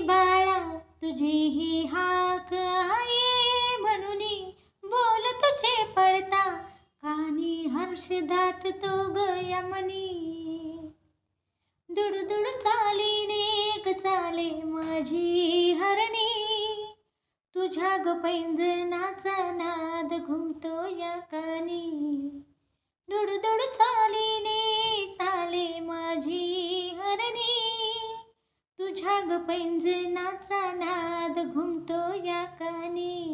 बाळा तुझी ही हाक आहे म्हणून बोल तुझे पडता. कानी हर्ष दाटतो गया मनी दुडदुड चालीने एक चाले माझी हरणी. तुझ्या ग पैंजनाचा नाद घुमतो या कानी. दुडदुड चालीने चाले तुझ्या ग पैंजनाचा नाद घुमतो या कानी.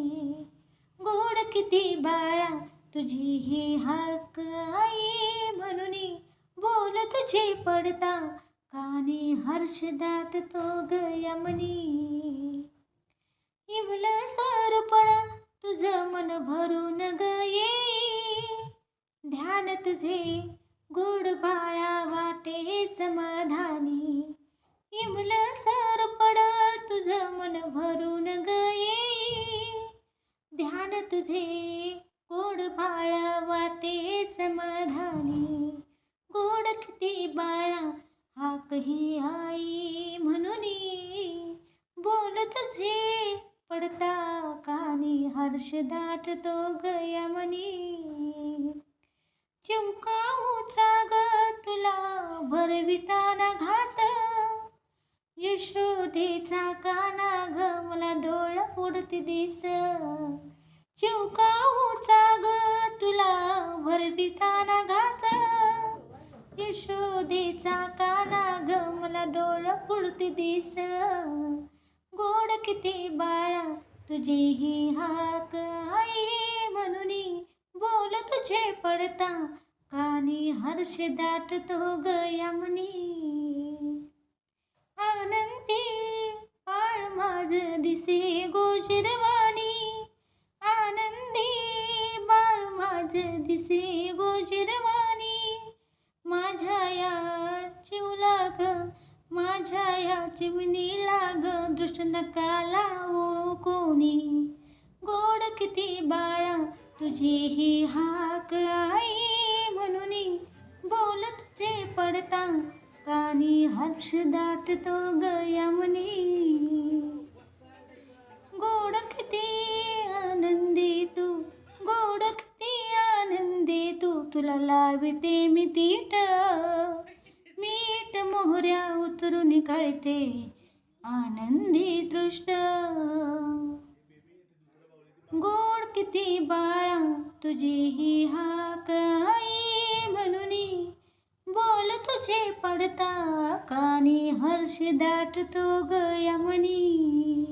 गोड किती बाळा तुझी ही हाक आई म्हणून. बोल तुझे पडता कानी हर्ष दाटतो ग यमनी. इमल सरपणा तुझं मन भरून ग ये. ध्यान तुझे गोड बाळा वाटे समाधानी. इमल सरपड तुझं मन भरून गये ध्यान तुझे गोड बाळा वाटे समाधानी. गोड किती बाळा हा कही आई म्हणून बोल तुझे पडता कानी हर्ष दाट तो गया मनी. चिमकाऊचा ग तुला भरविताना घाल यशोदेचा काना ग मला डोळ उडती दिस. चिवकाऊचा हो ग तुला भरविताना घास. यशोदेचा काना ग मला डोळ उडती दिस. गोड किती बाळा तुझी ही हाक आई म्हणून बोल तुझे पडता. कानी हर्ष दाटतो ग मनी आनंदी बाळ माझ दिसे गोजिरवाणी. आनंदी बाळ माझ दिसे गोजिरवाणी. माझ्या या चिवला ग माझ्या या चिमणी लाग दृष्ट नका लावो कोणी. गोड किती बाळा तुझी ही हाक आई म्हणून. बोल तुझे पडता कानी हर्ष दाटतो गया मनी गोड किती आनंदी तू गोड आनंदी तू तुला लाविते मी तीट. मीठ मोहऱ्या उतरून काढते आनंदी दृष्ट गोड किती बाळा तुझी ही हाक आई म्हणून. बोल तुझे पडता. कानी हर्ष दाटतो गयामनी